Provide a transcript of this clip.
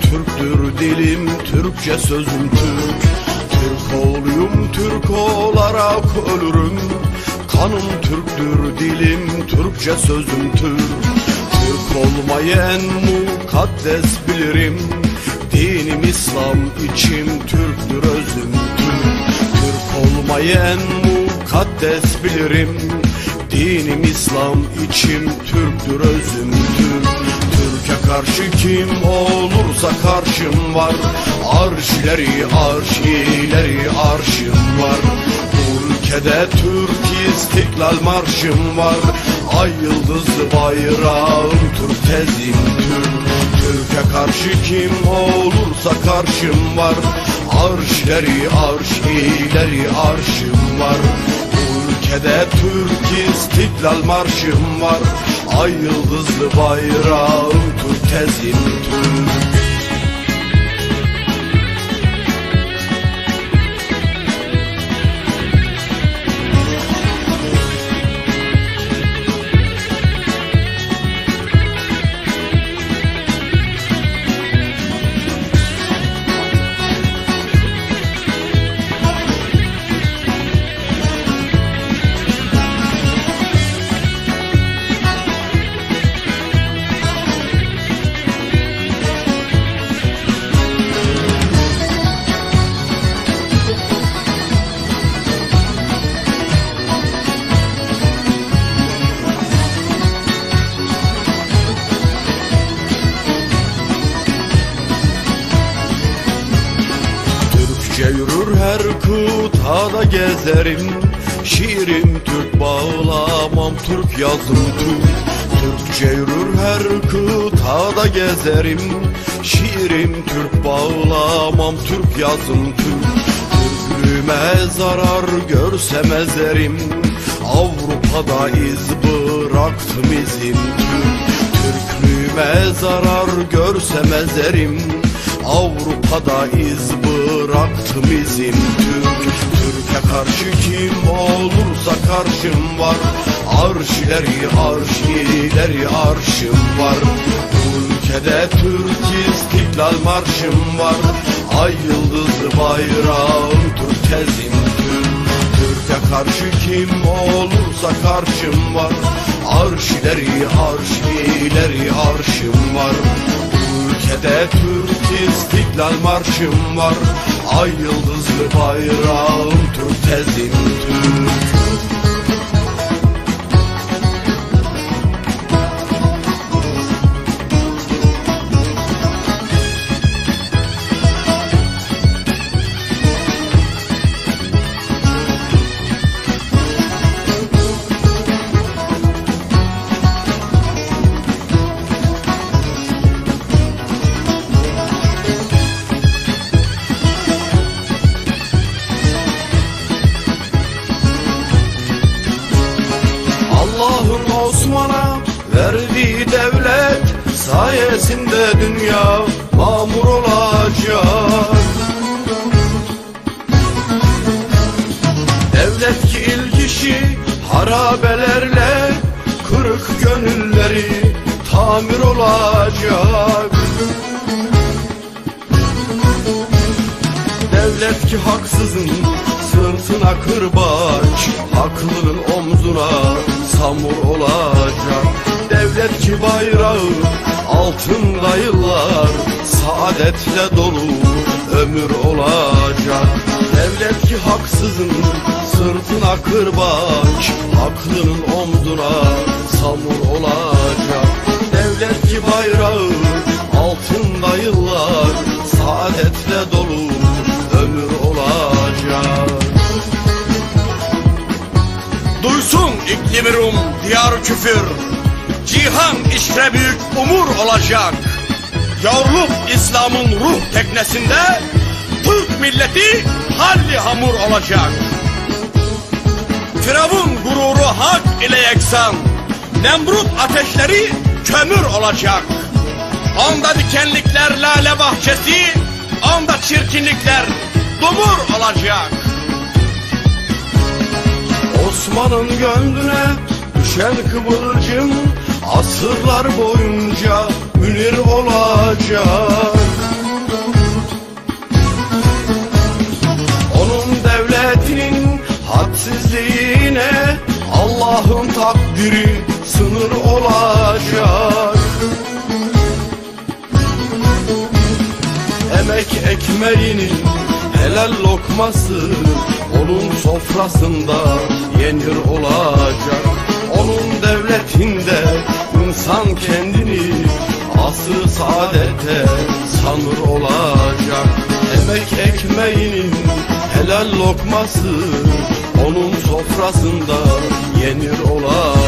Türktür dilim Türkçe sözüm Türk. Türk oğluyum Türk olarak ölürüm. Kanım Türktür dilim Türkçe sözüm Türk. Türk olmayı en mukaddes bilirim. Dinim İslam içim Türktür özüm Türk. Türk olmayı en mukaddes bilirim. Dinim İslam içim Türktür özüm karşı kim olursa karşım var. Arşileri arşileri arşım var. Ülkede Türk istiklal marşım var. Ay yıldızlı bayrağım Türk tezim Türk. Türkiye karşı kim olursa karşım var. Arşileri arşileri arşım var. Ülkede Türk istiklal marşım var. Ay yıldızlı bayrağım Türk tezim her kıtada gezerim. Şiirim Türk bağlamam Türk yazım Türk Türkçe yürür her kıtada gezerim. Şiirim Türk bağlamam Türk yazım Türk Türklüğüme zarar görsem ezerim. Avrupa'da iz bıraktım izim Türk Türklüğüme zarar görsem ezerim Avrupa'da iz bıraktım izim. Türk Türkiye karşı kim olursa karşım var. Arşileri arşileri arşım var. Ülkede Türk istiklal marşım var. Ay yıldızlı bayrağım Türk tezim. Türk Türkiye karşı kim olursa karşım var. Arşileri arşileri arşım var ülkede Türk istiklal marşım var. Ay yıldızlı bayrağım Türk tezim Türk Osman'a verdiği devlet sayesinde dünya mamur olacak. Devlet ki ilk işi harabelerle kırık gönülleri tamir olacak. Devlet ki haksızın sırtına kırbaç Haklının omzuna samur olacak. Devlet ki bayrağı altında yıllar Saadetle dolu ömür olacak. Devlet ki haksızın sırtına kırbaç Haklının omzuna Duysun iklimi Rum, diyar küfür. Cihan işre büyük umur olacak. Yavruluk İslam'ın ruh teknesinde Türk milleti halli hamur olacak. Firavun gururu hak ile yeksan Nemrut ateşleri kömür olacak. Onda dikenlikler lale bahçesi Onda çirkinlikler dumur olacak Osman'ın gönlüne düşen kıvılcım Asırlar boyunca münir olacak. Onun devletinin hadsizliğine Allah'ın takdiri sınır olacak. Emek ekmeğinin helal lokması onun sofrasında yenir olacak. Onun devletinde insan kendini Asrı saadete sanır olacak. Emek ekmeğinin helal lokması Onun sofrasında yenir olacak